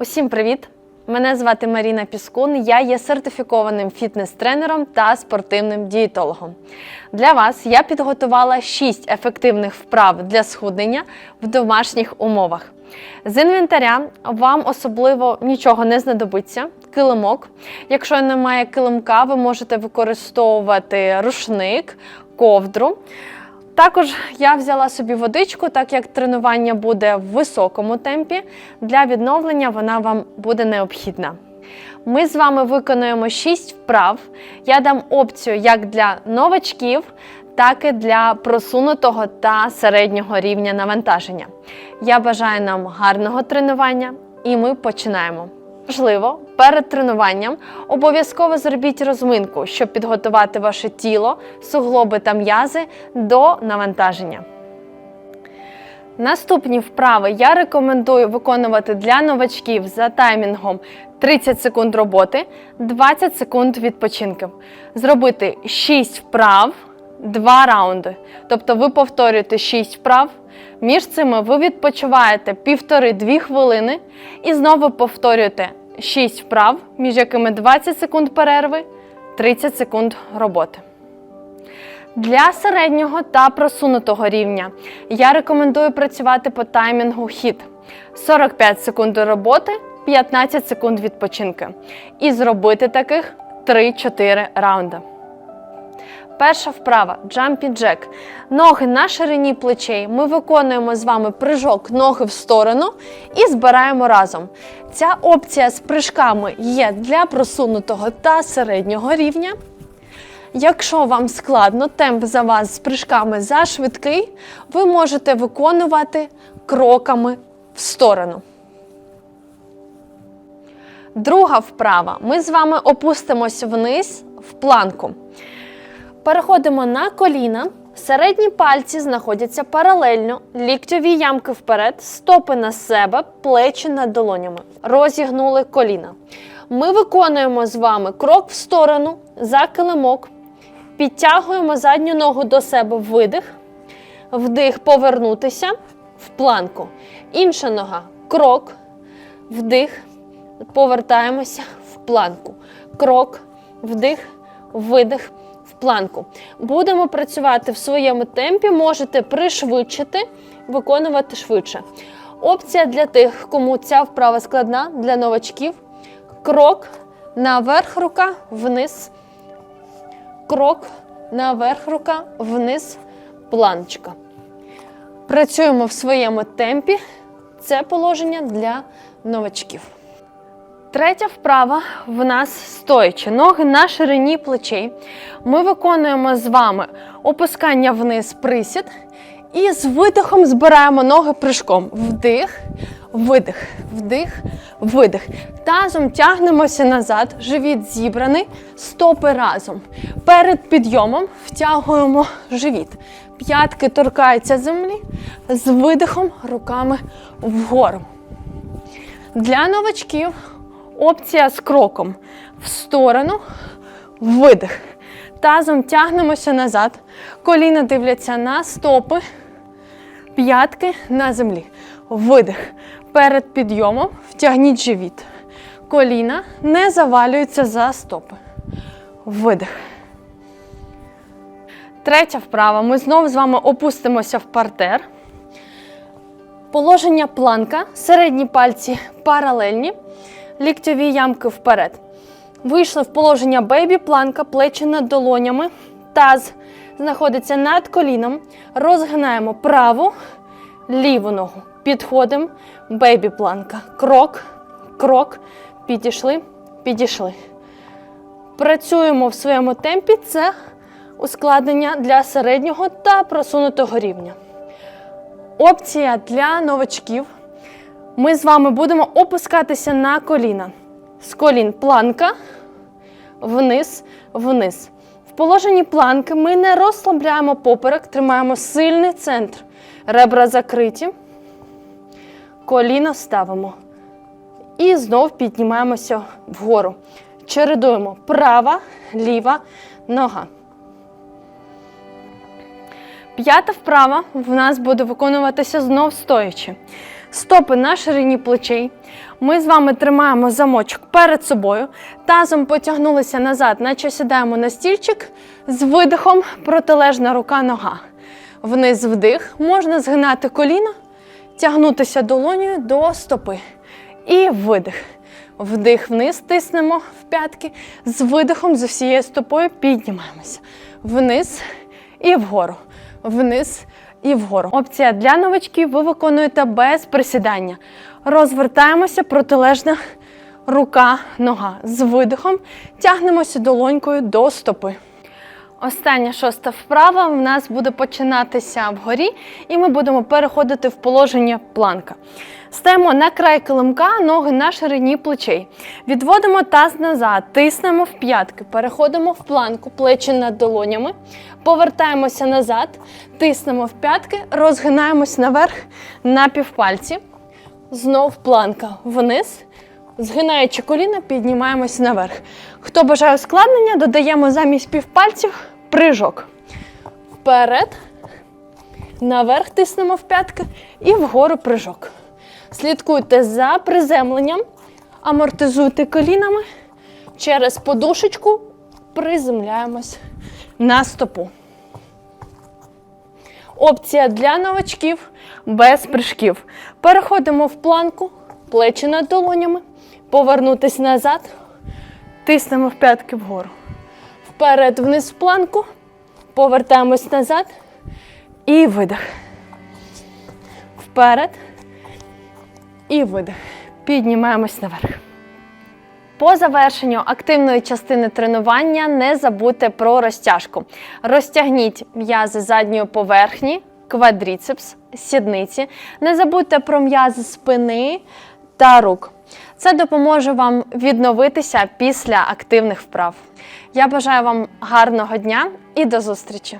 Усім привіт! Мене звати Маріна Піскун. Я є сертифікованим фітнес-тренером та спортивним дієтологом. Для вас я підготувала 6 ефективних вправ для схуднення в домашніх умовах. З інвентаря вам особливо нічого не знадобиться. Килимок. Якщо немає килимка, ви можете використовувати рушник, ковдру. Також я взяла собі водичку, так як тренування буде в високому темпі. Для відновлення вона вам буде необхідна. Ми з вами виконуємо 6 вправ. Я дам опцію як для новачків, так і для просунутого та середнього рівня навантаження. Я бажаю нам гарного тренування і ми починаємо. Важливо, перед тренуванням обов'язково зробіть розминку, щоб підготувати ваше тіло, суглоби та м'язи до навантаження. Наступні вправи я рекомендую виконувати для новачків за таймінгом 30 секунд роботи, 20 секунд відпочинку. Зробити 6 вправ, 2 раунди. Тобто ви повторюєте 6 вправ. Між цими ви відпочиваєте 1,5-2 хвилини і знову повторюєте 6 вправ, між якими 20 секунд перерви, 30 секунд роботи. Для середнього та просунутого рівня я рекомендую працювати по таймінгу хід 45 секунд роботи, 15 секунд відпочинки. І зробити таких 3-4 раунди. Перша вправа jumping jack. Ноги на ширині плечей. Ми виконуємо з вами прыжок ноги в сторону і збираємо разом. Ця опція з прыжками є для просунутого та середнього рівня. Якщо вам складно, темп за вас з прыжками зашвидкий, ви можете виконувати кроками в сторону. Друга вправа. Ми з вами опустимось вниз в планку. Переходимо на коліна. Середні пальці знаходяться паралельно, ліктьові ямки вперед, стопи на себе, плечі над долонями. Розігнули коліна. Ми виконуємо з вами крок в сторону за килимок. Підтягуємо задню ногу до себе видих, вдих, повернутися в планку. Інша нога крок, вдих, повертаємося в планку. Крок, вдих, видих планку. Будемо працювати в своєму темпі, можете пришвидшити, виконувати швидше. Опція для тих, кому ця вправа складна, для новачків. Крок наверх рука, вниз. Крок наверх рука, вниз, планочка. Працюємо в своєму темпі. Це положення для новачків. Третя вправа в нас стоячи. Ноги на ширині плечей. Ми виконуємо з вами опускання вниз присід. І з видихом збираємо ноги прыжком. Вдих, видих, вдих, видих. Тазом тягнемося назад, живіт зібраний, стопи разом. Перед підйомом втягуємо живіт. П'ятки торкаються землі, з видихом руками вгору. Для новачків опція з кроком в сторону, видих. Тазом тягнемося назад. Коліна дивляться на стопи, п'ятки на землі. Видих. Перед підйомом втягніть живіт. Коліна не завалюються за стопи. Видих. Третя вправа. Ми знову з вами опустимося в партер. Положення планка. Середні пальці паралельні. Ліктьові ямки вперед. Вийшли в положення бейбі планка, плечі над долонями. Таз знаходиться над коліном. Розгинаємо праву, ліву ногу. Підходимо. Бейбі планка. Крок, крок. Підійшли, підійшли. Працюємо в своєму темпі. Це ускладнення для середнього та просунутого рівня. Опція для новачків. Ми з вами будемо опускатися на коліна. З колін планка, вниз, вниз. В положенні планки ми не розслабляємо поперек, тримаємо сильний центр. Ребра закриті. Коліна ставимо. І знов піднімаємося вгору. Чередуємо права, ліва нога. П'ята вправа в нас буде виконуватися знов стоячи. Стопи на ширині плечей. Ми з вами тримаємо замочок перед собою. Тазом потягнулися назад, наче сідаємо на стільчик. З видихом протилежна рука нога. Вниз вдих. Можна згинати коліно, тягнутися долонею до стопи. І видих. Вдих вниз, тиснемо в п'ятки. З видихом з усією стопою піднімаємося. Вниз і вгору. Вниз і вгору. Опція для новачків ви виконуєте без присідання. Розвертаємося, протилежна рука, нога. З видихом тягнемося долонькою до стопи. Остання шоста вправа в нас буде починатися вгорі, і ми будемо переходити в положення планка. Стаємо на край килимка, ноги на ширині плечей. Відводимо таз назад, тиснемо в п'ятки, переходимо в планку, плечі над долонями, повертаємося назад, тиснемо в п'ятки, розгинаємось наверх на півпальці. Знов планка вниз. Згинаючи коліна, піднімаємось наверх. Хто бажає ускладнення, додаємо замість півпальців прижок. Вперед, наверх тиснемо в п'ятки і вгору прижок. Слідкуйте за приземленням, амортизуйте колінами. Через подушечку приземляємось на стопу. Опція для новачків без прыжків. Переходимо в планку, плечі над долонями, повернутись назад, тиснемо в п'ятки вгору. Вперед вниз в планку, повертаємось назад і видих. Вперед і видих. Піднімаємось наверх. По завершенню активної частини тренування не забудьте про розтяжку. Розтягніть м'язи задньої поверхні, квадріцепс, сідниці. Не забудьте про м'язи спини та рук. Це допоможе вам відновитися після активних вправ. Я бажаю вам гарного дня і до зустрічі!